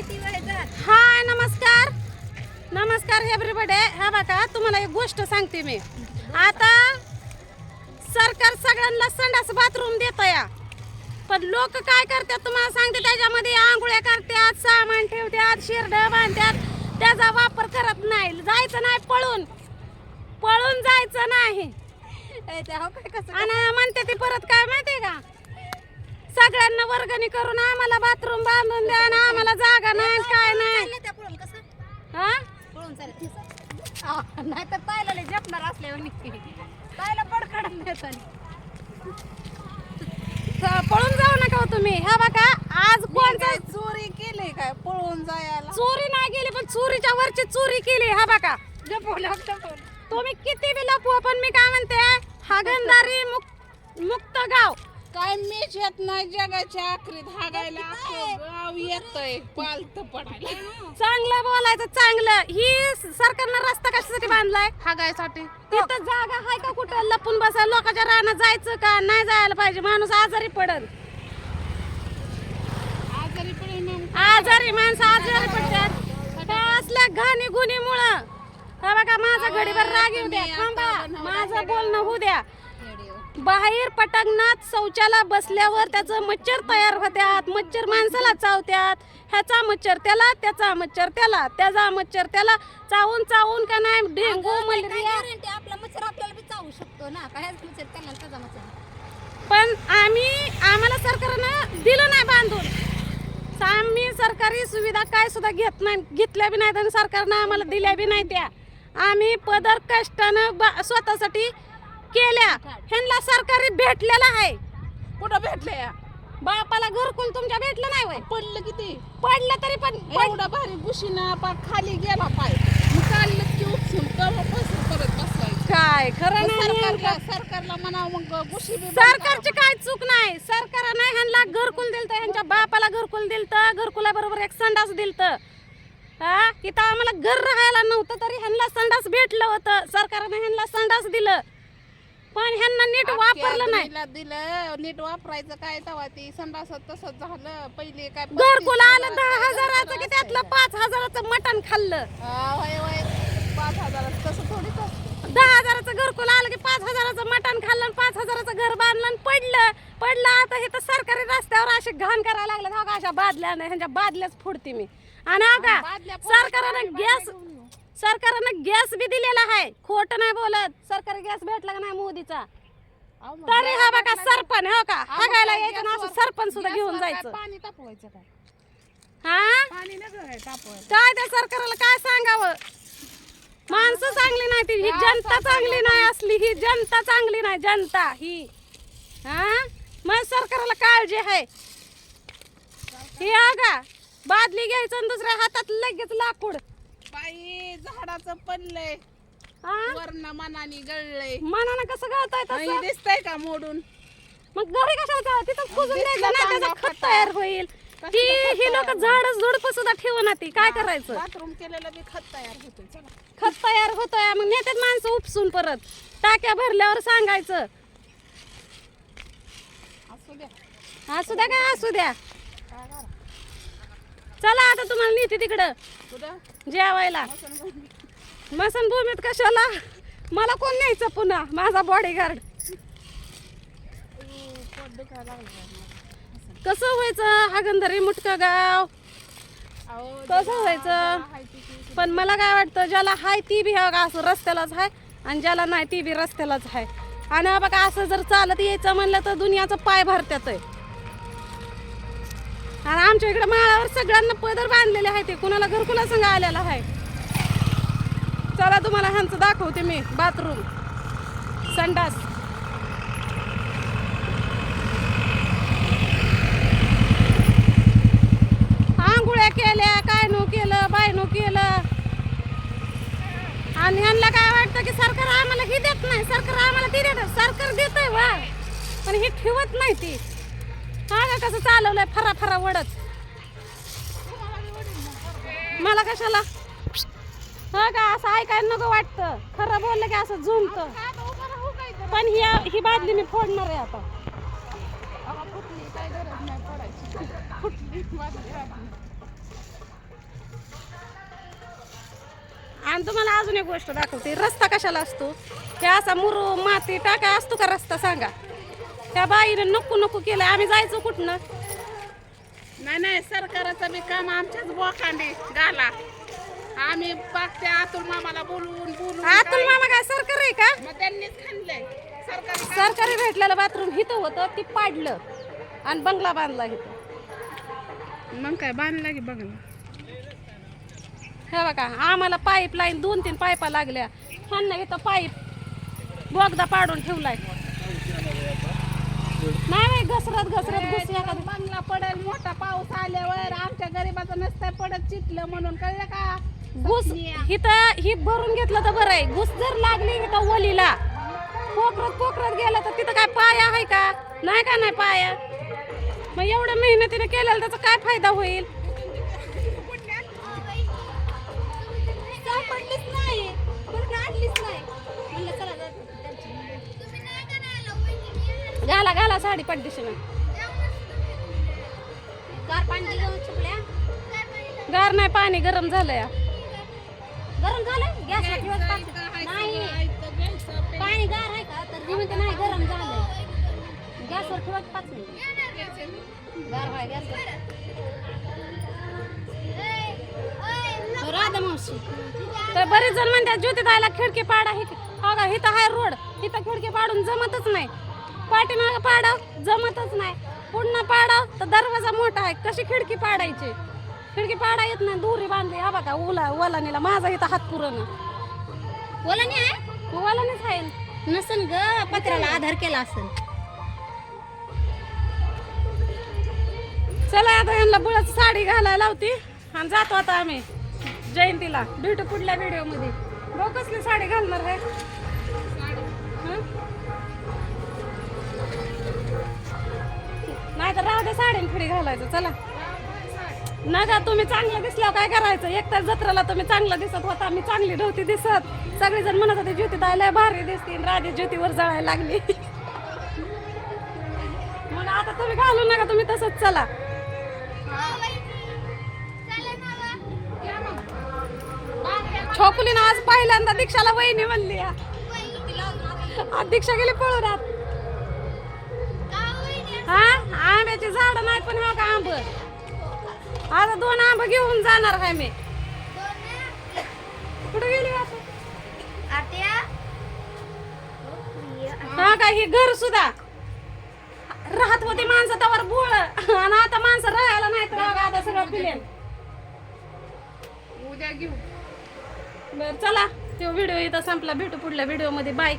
हाय नमस्कार. नमस्कार एव्हरीबडे ह्या बघा तुम्हाला एक गोष्ट सांगते मी. आता सरकार सगळ्यांना संडास बाथरूम देत या. पण लोक काय करतात तुम्हाला सांगते त्याच्यामध्ये आंघोळ्या करतात सामान ठेवतात शिरड बांधतात. त्याचा वापर करत नाही. जायचं नाही पळून. पळून जायचं नाही. हो आणि म्हणते ती परत काय माहितीये का? सगळ्यांना वर्गणी करून आम्हाला बाथरूम बांधून द्या आणि जागा नाही काय नाही चाललं त्या पळून कसं? हा? पळून चालत नाही तर पाहिलं लय जपणार असल्यावर पडकडत नाही पळून जाऊ नका हो तुम्ही. ह्या बघा आज कोणता चोरी केली काय? पळून जायला. चोरी नाही गेली पण चोरीच्या वरची चोरी केली. हा बघा. जपवलं जपवलं तुम्ही किती बी लपवा पण मी काय म्हणते हागणदारी मुक- मुक्त गाव. काय मीच येत नाही जगाच्या आखरीत हागायला. अख्खं गाव येतय पालत पडायला. चांगलं बोलायचं चांगलं. ही सरकारनं रस्ता कशासाठी बांधलाय? हागायसाठी. तिथं जागा आहे का कुठं? लपून बसा लोकांच्या रानात जायचं का? नाही जायला पाहिजे. माणूस आजारी पडल. आजारी माणसं. आजारी पडतात. त्या असल्या घाणी गुन्हेमुळं हा बघा माझा घडीभर राग येऊ द्या. थांबा. माझं बोलणं होऊ द्या. बाहेर पटांगणात शौचाला बसल्यावर त्याचं मच्छर तयार होत्यात मच्छर माणसाला चावत्यात. ह्याचा मच्छर त्याला त्याचा मच्छर त्याला त्याचा मच्छर त्याला. चावून चावून का नाही डेंगू मलेरिया. गॅरंटी आपला मच्छर आपल्याला बी चावू शकतो ना. काय मच्छर त्यांना त्याचा मच्छर? पण आम्ही आम्हाला सरकारनं दिलं नाही बांधून. आम्ही सरकारी सुविधा काय सुद्धा घेत नाही घेतल्या बी नाहीत आणि सरकारनं आम्हाला दिल्या बी नाही त्या. आम्ही पदर कष्टानं बा- स्वतःसाठी केल्या ह्यांना सरकारी भेटलेलं आहे. कुठं भेटले या बापाला घरकुल तुमच्या भेटलं नाही वय. पडलं किती? पडलं तरी पण एवढा भारी बुशीना पार खाली गेला पाय. मग चाललं की उपसून कवा बसून परत बसवायचं काय खरं मग नाही सरकारला सरकारला म्हणावं मग बुशी बी बंद सरकारची काय चूक नाही. सरकारनं ह्यांना घरकुल दिलतं ह्यांच्या बापाला घरकुल दिलतं घरकुलाबरोबर एक संडास दिलतं. हा इथं आम्हाला घर राहायला नव्हतं तरी ह्यांना संडास भेटलं होतं. सरकारनं ह्यांना संडास दिलं. पण ह्यांना नीट. वापरलं नाही. दिलं नीट वापरायचं काय तेव्हा ती संडासात तसंच झालं. पहिले काय घरकुल आलं दहा हजार हजाराचं की त्यातलं पाच हजाराचं मटण खाल्लं. हा, वय वय पाच हजार तसं थोडीच असतं. दहा हजाराचं घरकुल आलं की पाच हजाराचं मटण खाल्लं आणि पाच हजाराचं घर बांधलं आणि पडलं. पडलं आता हे तर सरकारी रस्त्यावर असे घाण करायला लागले अशा बादल्या नाही ह्यांच्या बादल्याच फोडते मी. आणि हो का बादल्या सरकारनं गॅस बी दिलेला आहे. खोट नाही बोलत. सरकारी गॅस भेटला का नाही मोदीचा? तरी हा बघा सरपण हो का? हागायला यायचं ना असं सरपण सुद्धा घेऊन जायचं. पाणी तापवायचं काय? हा? पाणी न तापवायचं. काय त्या सरकारला काय सांगावं? माणसं चांगली नाही ती ही जनता चांगली नाही असली ही जनता चांगली नाही जनता ही. हा? मग सरकारला काळजी आहे. ही का बादली घ्यायचं आणि दुसऱ्या हातात लगेच लाकूड. बाई झाडाचं पडलंय. वरण मनाने गळलंय. मनानं कसं गळताय तसं? दिसतंय का मोडून? मग घरी कशाला जावं? तिथं कुजून दिसलं द्यायचं नाही चांगलं त्याचं खत खत तयार होईल. कसलं ही खत ही लोक तयार झाड झुडप सुद्धा ठेवून ती काय करायचं? बाथरूम केलेलं बी खत तयार होतं चला. खत तयार होतोय. मग नेतात माणसं उपसून परत. टाक्या भरल्यावर सांगायचं. असू द्या. असू द्या काय असू द्या. काय करा? चला आता तुम्हाला नेते तिकडं. जेवायला. मसनभूमीत कशाला? मला कोण न्यायचं पुन्हा? माझा बॉडीगार्ड कसं व्हायचं? हागंदरी मुटका गाव. कसं व्हायचं? पण मला काय वाटतं? ज्याला हाय ती बी हा असं रस्त्यालाच आहे आणि ज्याला नाही ती बी रस्त्यालाच आहे आणि बघा असं जर चालत यायचं म्हणलं तर दुनियाचं पाय भरत्यात आहे आणि आमच्या इकडे माळावर सगळ्यांना पदर बांधलेले आहे ते. कुणाला घरकुला संघ आलेला आहे? चला तुम्हाला ह्यांचं दाखवते मी बाथरूम. संडास. आंघोळ्या केल्या काय नो केलं बाय नो केलं. आणि ह्यांना काय वाटतं की सरकार आम्हाला ही देत नाही सरकार आम्हाला ती देत सरकार देतंय वा पण ही ठेवत नाही ती. हा का कसं चालवलंय? फरा फरा वडत मला कशाला? हा का असं ऐकायला नको वाटतं. खरं बोललं की असं झुमत. पण ही ही बादली मी फोडणार आहे आता. आणि तुम्हाला अजून एक गोष्ट दाखवते. रस्ता कशाला असतो? हे असा मुरू माती टाका असतो का रस्ता? सांगा. त्या बाईने नको नको केलं. आम्ही जायचो कुठनं? नाही नाही सरकाराचं बी काम आमच्याच बोखांडी घाला. आम्ही पाक त्या अतुल मामाला बोलवून बोलून अतुल मामा काय सरकार आहे का? मग त्यांनीच खाल्लंय. सरकारी सरकारी भेटलेलं बाथरूम हिथं होतं ती पाडलं. आणि बंगला बांधला इथं मग काय बांधला की ना हे बघा आम्हाला पाईप लाईन दोन तीन पायपा लागल्या. ह्यांना इथं पाईप बोगदा पाडून ठेवलाय. घसरत घसरत बंगला पडेल मोठा पाऊस आल्यावर आमच्या गरीबाचं नसतंय पडत चितलं म्हणून कळलं का? घुस इथं ही भरून घेतलं तर बरं आहे. घुस जर लागली इथं वलीला पोखरत पोखरत गेलं तर तिथं काय पाया आहे का? नाही का नाही पाया? मग एवढ्या मेहनतीने केलेलं त्याचा काय फायदा होईल? सापडलीच नाही? घाला घाला साडी पडदिशीनं गार पाणी घेऊन चुकल्या. गार नाही पाणी गरम झालं या गरम झालं नाही. पाणी गार आहे का? तर म्हणते नाही गरम झालंय. गॅसवर ठेवत पाच मिनिट. गार आहे गॅसवर राधा मावशी. तर बरेच जण म्हणतात ज्योती दायला खिडकी पाडा हे हो का इथं हाय रोड. इथं खिडकी पाडून जमतच नाही. पाठीमाग पाडाव जमतच नाही. पुन्हा पाडाव तर दरवाजा मोठा आहे. कशी खिडकी पाडायची? खिडकी पाडा येत नाही दोरी बांधली. हा बघा ओला ओलानीला माझा इथं हात पुरण बोला नाही आहे ओलानीच आहे. नसन ग पत्राला आधार केला असेल चला आता यांना बुळाची साडी घालायला लावती. आणि जातो आता आम्ही जयंतीला. भेटू पुढल्या व्हिडिओमध्ये. बघ कसली साडी घालणार आहे? खडी घालायचं चला. नका तुम्ही चांगलं दिसल्यावर काय करायचं? एक तर जत्रेला तुम्ही चांगलं दिसत होता मी चांगली नव्हती दिसत. सगळेजण म्हणत होते ज्योती दायला भारी दिसते राधे ज्योतीवर जळायला लागली. मग आता तुम्ही घालू नका तुम्ही तसंच चला. छोकुलीनं आज पहिल्यांदा दीक्षाला वहिनी म्हणली दीक्षा गेली पळून आत हा? आंब्याची झाड नाही पण हा का आंब. आता दोन आंब घेऊन जाणार आहे मी. कुठे गेली आता? हा का ही घर सुद्धा. राहत होती माणसं त्यावर बोळ. आणि आता माणसं राहायला नाही तर बघा आता सगळं पिलेन. उद्या घेऊ. बरं चला. तो व्हिडिओ इथं संपला. भेटू पुढल्या व्हिडिओमध्ये बाय.